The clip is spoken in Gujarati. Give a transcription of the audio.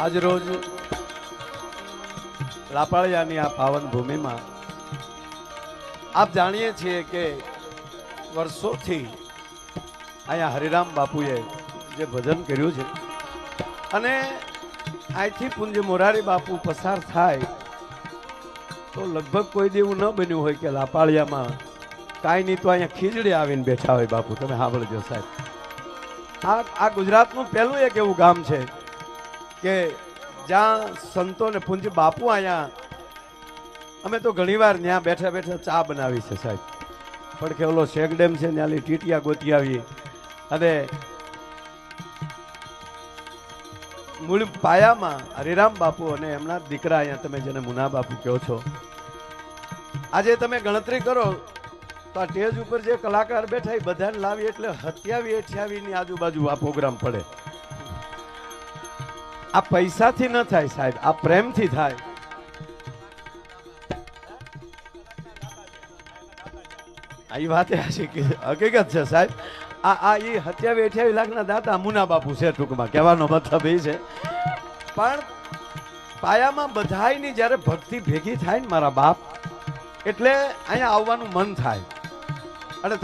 આજ રોજ લાપાળિયાની આ પાવન ભૂમિમાં આપ જાણીએ છીએ કે વર્ષોથી અહીંયા હરિરામ બાપુએ જે ભજન કર્યું છે અને અહીંથી પુંજ મોરારી બાપુ પસાર થાય તો લગભગ કોઈ દેવું ન બન્યું હોય કે લાપાળિયામાં કાંઈ નહીં તો અહીંયા ખીજડી આવીને બેઠા હોય બાપુ. તમે સાંભળજો સાહેબ. આ આ ગુજરાતનું પહેલું એક એવું ગામ છે. કે જ્યાં સંતો ને પૂંજ બાપુ અહીંયા અમે તો ઘણીવાર ત્યાં બેઠા બેઠા ચા બનાવી છે સાહેબ. પડખે ઓલો શેક ડેમ છે ત્યાંની ટીટિયા ગોતી આવી. અને મૂળ પાયામાં હરિરામ બાપુ અને એમના દીકરા અહીંયા તમે જેને મુના બાપુ કહો છો. આજે તમે ગણતરી કરો, તો આ સ્ટેજ ઉપર જે કલાકાર બેઠા એ બધાને લાવી એટલે સત્યાવી અઠ્યાવી ની આજુબાજુ આ પ્રોગ્રામ પડે. આ પૈસાથી ન થાય સાહેબ, આ પ્રેમથી થાય. આ વાત હકીકત છે સાહેબ. આ આ એ સત્યાવી અઠ્યાવી લાખના દાતા મુના બાપુ છે ટૂંકમાં, કહેવાનો મતલબ એ છે. પણ પાયામાં બધાયની જ્યારે ભક્તિ ભેગી થાય ને મારા બાપ, એટલે અહીંયા આવવાનું મન થાય. અને